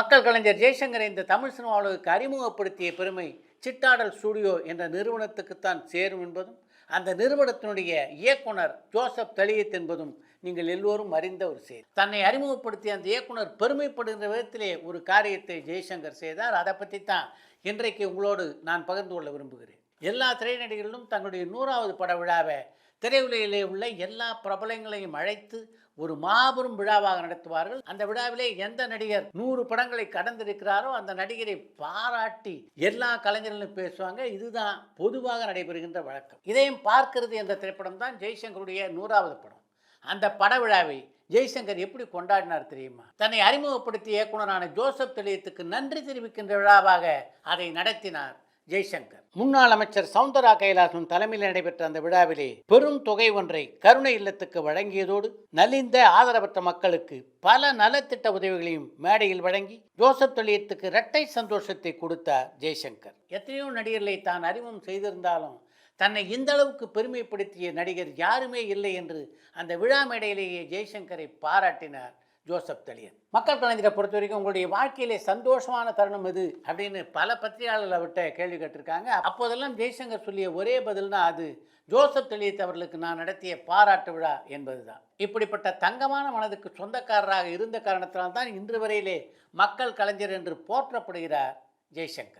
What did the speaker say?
மக்கள் கலைஞர் ஜெய்சங்கரை இந்த தமிழ் சினிமாவுக்கு அறிமுகப்படுத்திய பெருமை சிட்டாடல் ஸ்டுடியோ என்ற நிறுவனத்துக்குத்தான் சேரும் என்பதும் அந்த நிறுவனத்தினுடைய இயக்குனர் ஜோசப் தலியத் என்பதும் நீங்கள் எல்லோரும் அறிந்த ஒரு செய்தி. தன்னை அறிமுகப்படுத்திய அந்த இயக்குனர் பெருமைப்படுகின்ற விதத்திலே ஒரு காரியத்தை ஜெய்சங்கர் செய்தார். அதை பற்றி தான் இன்றைக்கு உங்களோடு நான் பகிர்ந்து கொள்ள விரும்புகிறேன். எல்லா திரைநடிகர்களும் தங்களுடைய நூறாவது பட விழாவை திரையுலகிலே உள்ள எல்லா பிரபலங்களையும் அழைத்து ஒரு மாபெரும் விழாவாக நடத்துவார்கள். அந்த விழாவிலே எந்த நடிகர் நூறு படங்களை கடந்திருக்கிறாரோ அந்த நடிகரை பாராட்டி எல்லா கலைஞர்களும் பேசுவாங்க. இதுதான் பொதுவாக நடைபெறுகின்ற வழக்கம். இதையும் பார்க்கிறது என்ற திரைப்படம் தான் ஜெய்சங்கருடைய நூறாவது படம். அந்த பட விழாவை ஜெய்சங்கர் எப்படி கொண்டாடினார் தெரியுமா? தன்னை அறிமுகப்படுத்திய இயக்குனரான ஜோசப் தெளியத்துக்கு நன்றி தெரிவிக்கின்ற விழாவாக அதை நடத்தினார். ஜெய்சங்கர். முன்னாள் அமைச்சர் சவுந்தரா கைலாசம் தலைமையில் நடைபெற்ற அந்த விழாவிலே பெரும் தொகை ஒன்றை கருணை இல்லத்துக்கு வழங்கியதோடு நலிந்த ஆதரவற்ற மக்களுக்கு பல நலத்திட்ட உதவிகளையும் மேடையில் வழங்கி ஜோசப் தொழியத்துக்கு இரட்டை சந்தோஷத்தை கொடுத்தார் ஜெய்சங்கர். எத்தனையோ நடிகர்களை தான் அறிமுகம் செய்திருந்தாலும் தன்னை இந்த அளவுக்கு பெருமைப்படுத்திய நடிகர் யாருமே இல்லை என்று அந்த விழா மேடையிலேயே ஜெய்சங்கரை பாராட்டினார். ஜோசப் தலியன். மக்கள் கலைஞரை பொறுத்த வரைக்கும் உங்களுடைய வாழ்க்கையிலே சந்தோஷமான தருணம் எது அப்படின்னு பல பத்திரிகையாளர்களை விட்ட கேள்வி கேட்டிருக்காங்க. அப்போதெல்லாம் ஜெய்சங்கர் சொல்லிய ஒரே பதில்னா அது ஜோசப் தெளியத் அவர்களுக்கு நான் நடத்திய பாராட்டு விழா என்பதுதான். இப்படிப்பட்ட தங்கமான மனதுக்கு சொந்தக்காரராக இருந்த காரணத்தினால்தான் இன்று வரையிலே மக்கள் கலைஞர் என்று போற்றப்படுகிறார் ஜெய்சங்கர்.